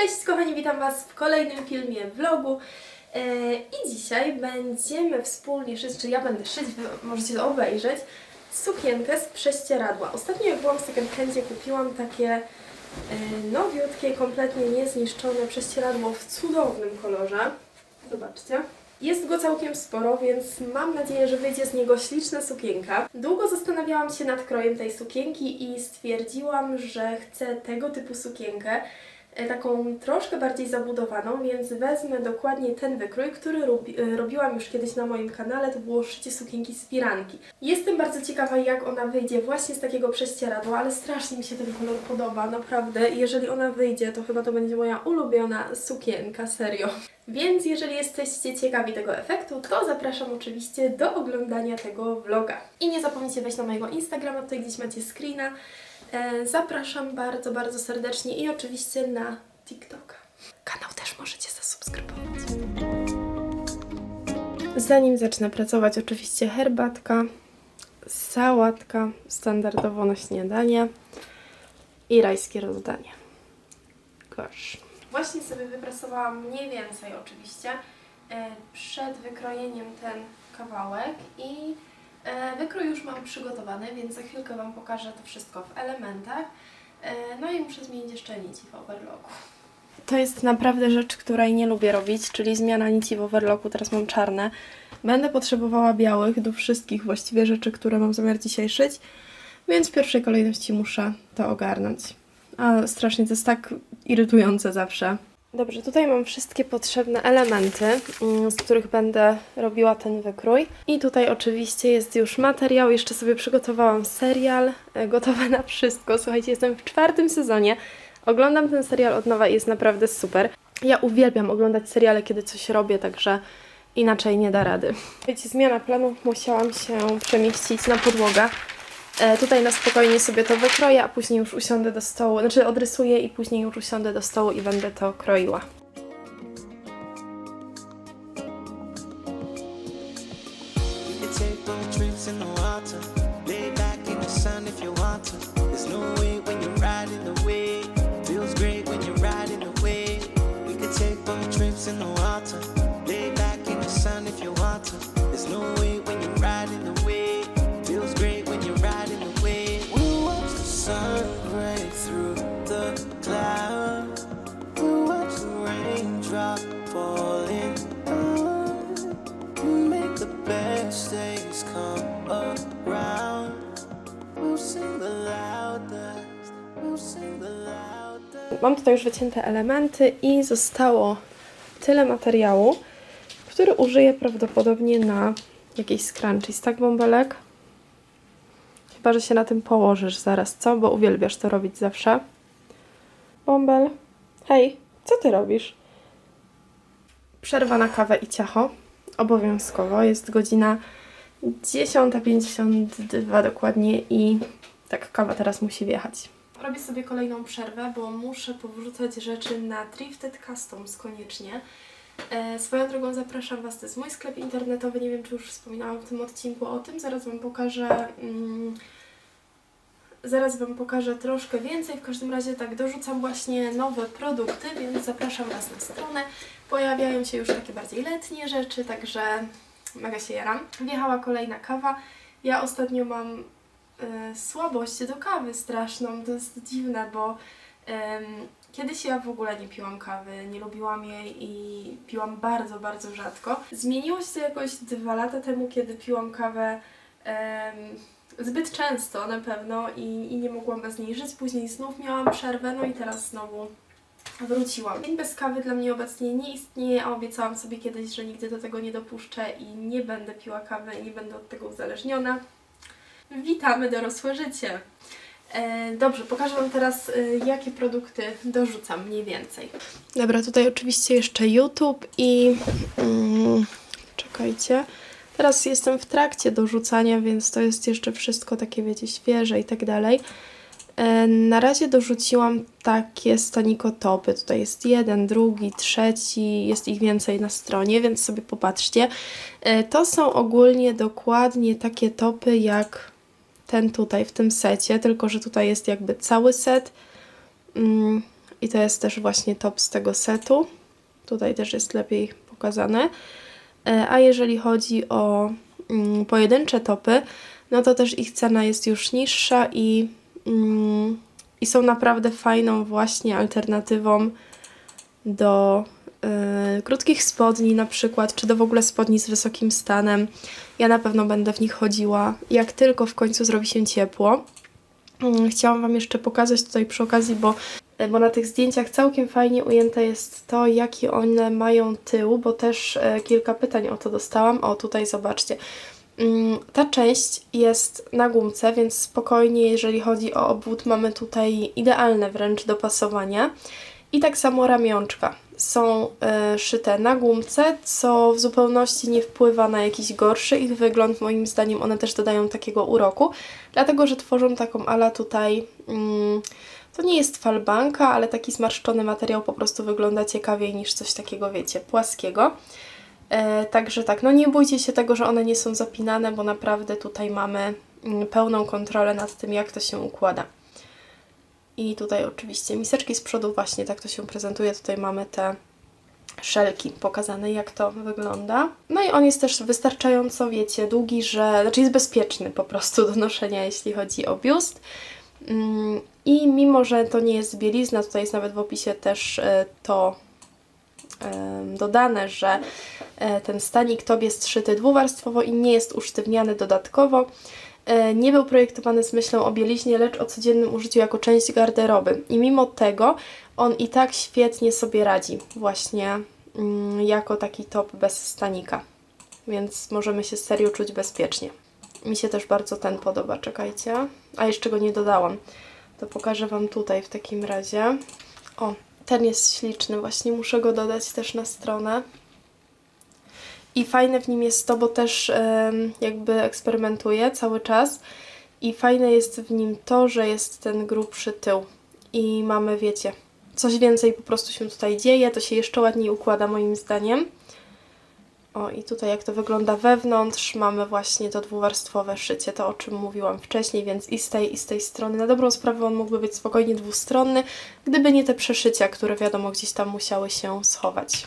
Cześć kochani, witam Was w kolejnym filmie vlogu e, i dzisiaj będziemy wspólnie szyć, czy ja będę szyć, możecie to obejrzeć, sukienkę z prześcieradła. Ostatnio jak byłam w second handzie kupiłam takie e, nowiutkie, kompletnie niezniszczone prześcieradło w cudownym kolorze. Zobaczcie. Jest go całkiem sporo, więc mam nadzieję, że wyjdzie z niego śliczna sukienka. Długo zastanawiałam się nad krojem tej sukienki i stwierdziłam, że chcę tego typu sukienkę, taką troszkę bardziej zabudowaną, więc wezmę dokładnie ten wykrój, który robi, e, robiłam już kiedyś na moim kanale, to było szycie sukienki z firanki. Jestem bardzo ciekawa, jak ona wyjdzie właśnie z takiego prześcieradła, ale strasznie mi się ten kolor podoba, naprawdę. Jeżeli ona wyjdzie, to chyba to będzie moja ulubiona sukienka, serio. Więc jeżeli jesteście ciekawi tego efektu, to zapraszam oczywiście do oglądania tego vloga. I nie zapomnijcie wejść na mojego Instagrama, tutaj gdzieś macie screena. E, Zapraszam bardzo, bardzo serdecznie i oczywiście na TikToka. Kanał też możecie zasubskrybować. Zanim zacznę pracować, oczywiście herbatka, sałatka, standardowo na śniadanie i rajskie rozdanie. Gosh. Właśnie sobie wyprasowałam mniej więcej oczywiście e, przed wykrojeniem ten kawałek i wykrój już mam przygotowany, więc za chwilkę Wam pokażę to wszystko w elementach. E, No i muszę zmienić jeszcze nici w overlocku. To jest naprawdę rzecz, której nie lubię robić, czyli zmiana nici w overlocku. Teraz mam czarne. Będę potrzebowała białych do wszystkich właściwie rzeczy, które mam zamiar dzisiaj szyć, więc w pierwszej kolejności muszę to ogarnąć. A strasznie to jest tak irytujące zawsze. Dobrze, tutaj mam wszystkie potrzebne elementy, mm, z których będę robiła ten wykrój. I tutaj oczywiście jest już materiał. Jeszcze sobie przygotowałam serial, e, gotowe na wszystko. Słuchajcie, jestem w czwartym sezonie. Oglądam ten serial od nowa i jest naprawdę super. Ja uwielbiam oglądać seriale, kiedy coś robię, także inaczej nie da rady. Wiecie, zmiana planów, musiałam się przemieścić na podłogę. E, tutaj na spokojnie sobie to wykroję, a później już usiądę do stołu, znaczy odrysuję i później już usiądę do stołu i będę to kroiła. In the water. There's no way when Mam tutaj już wycięte elementy i zostało tyle materiału, który użyję prawdopodobnie na jakiś scrunchies, tak bąbelek? Chyba, że się na tym położysz zaraz, co? Bo uwielbiasz to robić zawsze. Bąbel, hej, co ty robisz? Przerwa na kawę i ciacho. Obowiązkowo. Jest godzina 10.52 dokładnie i tak, kawa teraz musi wjechać. Robię sobie kolejną przerwę, bo muszę powrzucać rzeczy na Thrifted Customs koniecznie. E, swoją drogą zapraszam Was, to jest mój sklep internetowy, nie wiem czy już wspominałam w tym odcinku o tym, zaraz Wam pokażę... Mm, Zaraz Wam pokażę troszkę więcej. W każdym razie tak dorzucam właśnie nowe produkty, więc zapraszam Was na stronę. Pojawiają się już takie bardziej letnie rzeczy, także mega się jaram. Wjechała kolejna kawa. Ja ostatnio mam słabość do kawy straszną. To jest dziwne, bo kiedyś ja w ogóle nie piłam kawy, nie lubiłam jej i piłam bardzo, bardzo rzadko. Zmieniło się to jakoś dwa lata temu, kiedy piłam kawę zbyt często na pewno i nie mogłam bez niej żyć. Później znów miałam przerwę, no i teraz znowu wróciłam. Dzień bez kawy dla mnie obecnie nie istnieje, a obiecałam sobie kiedyś, że nigdy do tego nie dopuszczę i nie będę piła kawy i nie będę od tego uzależniona. Witamy dorosłe życie. E, dobrze, pokażę Wam teraz, e, jakie produkty dorzucam mniej więcej. Dobra, tutaj oczywiście jeszcze YouTube i... Mm, czekajcie. Teraz jestem w trakcie dorzucania, więc to jest jeszcze wszystko takie, wiecie, świeże i tak dalej. E, Na razie dorzuciłam takie stanikotopy. Tutaj jest jeden, drugi, trzeci, jest ich więcej na stronie, więc sobie popatrzcie. To są ogólnie dokładnie takie topy jak ten tutaj w tym secie, tylko że tutaj jest jakby cały set. Mm, I to jest też właśnie top z tego setu. Tutaj też jest lepiej pokazane. E, A jeżeli chodzi o mm, pojedyncze topy, no to też ich cena jest już niższa i, mm, i są naprawdę fajną właśnie alternatywą do y, krótkich spodni na przykład, czy do w ogóle spodni z wysokim stanem. Ja na pewno będę w nich chodziła, jak tylko w końcu zrobi się ciepło. Mm, Chciałam Wam jeszcze pokazać tutaj przy okazji, bo, bo na tych zdjęciach całkiem fajnie ujęte jest to, jaki one mają tył, bo też e, kilka pytań o to dostałam. O, tutaj zobaczcie. Mm, Ta część jest na gumce, więc spokojnie, jeżeli chodzi o obwód, mamy tutaj idealne wręcz dopasowania. I tak samo ramionczka są e, szyte na gumce, co w zupełności nie wpływa na jakiś gorszy ich wygląd. Moim zdaniem one też dodają takiego uroku, dlatego że tworzą taką ala tutaj. Mm, to nie jest falbanka, ale taki zmarszczony materiał po prostu wygląda ciekawiej niż coś takiego, wiecie, płaskiego. E, także tak, no nie bójcie się tego, że one nie są zapinane, bo naprawdę tutaj mamy mm, pełną kontrolę nad tym, jak to się układa. I tutaj oczywiście miseczki z przodu właśnie tak to się prezentuje. Tutaj mamy te szelki pokazane, jak to wygląda. No i on jest też wystarczająco, wiecie, długi, że... Znaczy jest bezpieczny po prostu do noszenia, jeśli chodzi o biust. Mm, I mimo, że to nie jest bielizna, tutaj jest nawet w opisie też e, to dodane, że e, ten stanik top jest szyty dwuwarstwowo i nie jest usztywniany dodatkowo. E, Nie był projektowany z myślą o bieliźnie, lecz o codziennym użyciu jako część garderoby. I mimo tego on i tak świetnie sobie radzi właśnie mm, jako taki top bez stanika. Więc możemy się serio czuć bezpiecznie. Mi się też bardzo ten podoba, czekajcie. A jeszcze go nie dodałam. To pokażę Wam tutaj w takim razie. O, ten jest śliczny, właśnie muszę go dodać też na stronę. I fajne w nim jest to, bo też jakby eksperymentuję cały czas. I fajne jest w nim to, że jest ten grubszy tył. I mamy, wiecie, coś więcej po prostu się tutaj dzieje. To się jeszcze ładniej układa moim zdaniem. O, i tutaj jak to wygląda wewnątrz, mamy właśnie to dwuwarstwowe szycie, to o czym mówiłam wcześniej, więc i z tej, i z tej strony. Na dobrą sprawę on mógłby być spokojnie dwustronny, gdyby nie te przeszycia, które wiadomo gdzieś tam musiały się schować.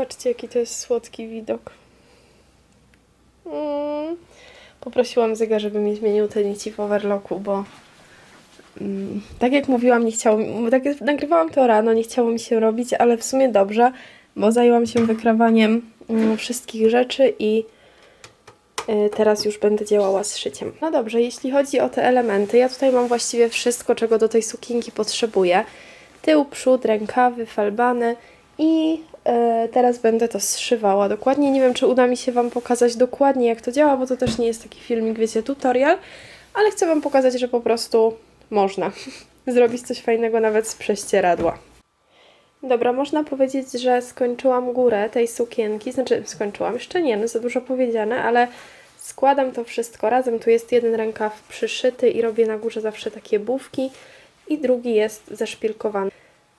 Patrzcie, jaki to jest słodki widok. Mm. Poprosiłam Zyga, żeby mi zmienił te nici w overlocku, bo mm, tak jak mówiłam, nie chciało mi, tak jak nagrywałam to rano, nie chciało mi się robić, ale w sumie dobrze, bo zajęłam się wykrawaniem mm, wszystkich rzeczy i y, teraz już będę działała z szyciem. No dobrze, jeśli chodzi o te elementy, ja tutaj mam właściwie wszystko, czego do tej sukienki potrzebuję. Tył, przód, rękawy, falbany i teraz będę to zszywała dokładnie. Nie wiem, czy uda mi się Wam pokazać dokładnie, jak to działa, bo to też nie jest taki filmik, wiecie, tutorial, ale chcę Wam pokazać, że po prostu można zrobić coś fajnego nawet z prześcieradła. Dobra, można powiedzieć, że skończyłam górę tej sukienki, znaczy skończyłam, jeszcze nie, no za dużo powiedziane, ale składam to wszystko razem. Tu jest jeden rękaw przyszyty i robię na górze zawsze takie bufki i drugi jest zeszpilkowany.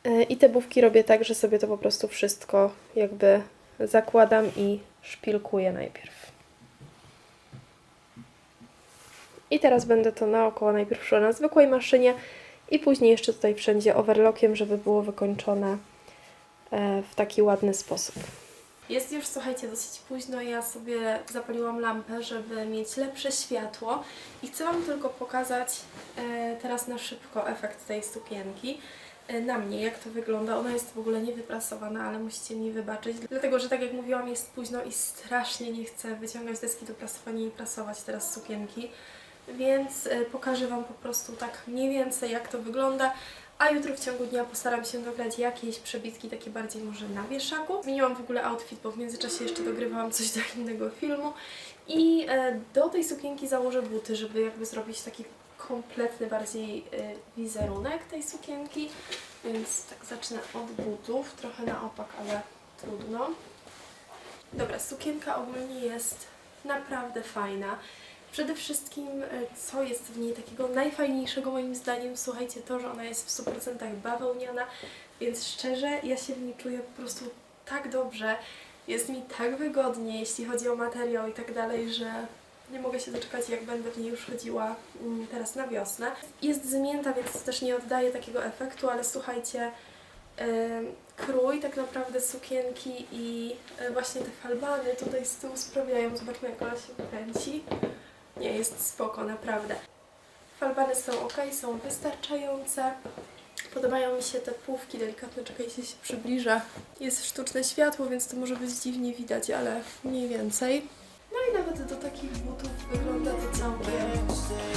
E, I te bufki robię tak, że sobie to po prostu wszystko jakby zakładam i szpilkuję najpierw. I teraz będę to naokoło najpierw szła na zwykłej maszynie i później jeszcze tutaj wszędzie overlockiem, żeby było wykończone e, w taki ładny sposób. Jest już, słuchajcie, dosyć późno. Ja sobie zapaliłam lampę, żeby mieć lepsze światło i chcę Wam tylko pokazać e, teraz na szybko efekt tej sukienki na mnie, jak to wygląda. Ona jest w ogóle niewyprasowana, ale musicie mi wybaczyć, dlatego że tak jak mówiłam, jest późno i strasznie nie chcę wyciągać deski do prasowania i prasować teraz sukienki, więc e, pokażę Wam po prostu tak mniej więcej jak to wygląda. A jutro w ciągu dnia postaram się dograć jakieś przebitki, takie bardziej może na wieszaku. Zmieniłam w ogóle outfit, bo w międzyczasie jeszcze dogrywałam coś do innego filmu. I e, do tej sukienki założę buty, żeby jakby zrobić taki kompletny bardziej e, wizerunek tej sukienki. Więc tak zacznę od butów, trochę na opak, ale trudno. Dobra, sukienka ogólnie jest naprawdę fajna. Przede wszystkim, e, co jest w niej takiego najfajniejszego moim zdaniem, słuchajcie, to, że ona jest w 100% bawełniana, więc szczerze, ja się w niej czuję po prostu tak dobrze, jest mi tak wygodnie, jeśli chodzi o materiał i tak dalej, że Nie mogę się doczekać, jak będę w niej już chodziła mm, teraz na wiosnę. Jest zmięta, więc też nie oddaje takiego efektu, ale słuchajcie, krój tak naprawdę sukienki i e, właśnie te falbany tutaj z tyłu sprawiają, zobaczmy jak ona się kręci. Nie, jest spoko, naprawdę. Falbany są ok, są wystarczające. Podobają mi się te półki delikatne, czekaj, się przybliża. Jest sztuczne światło, więc to może być dziwnie widać, ale mniej więcej. No i nawet do takich butów wygląda to całkiem.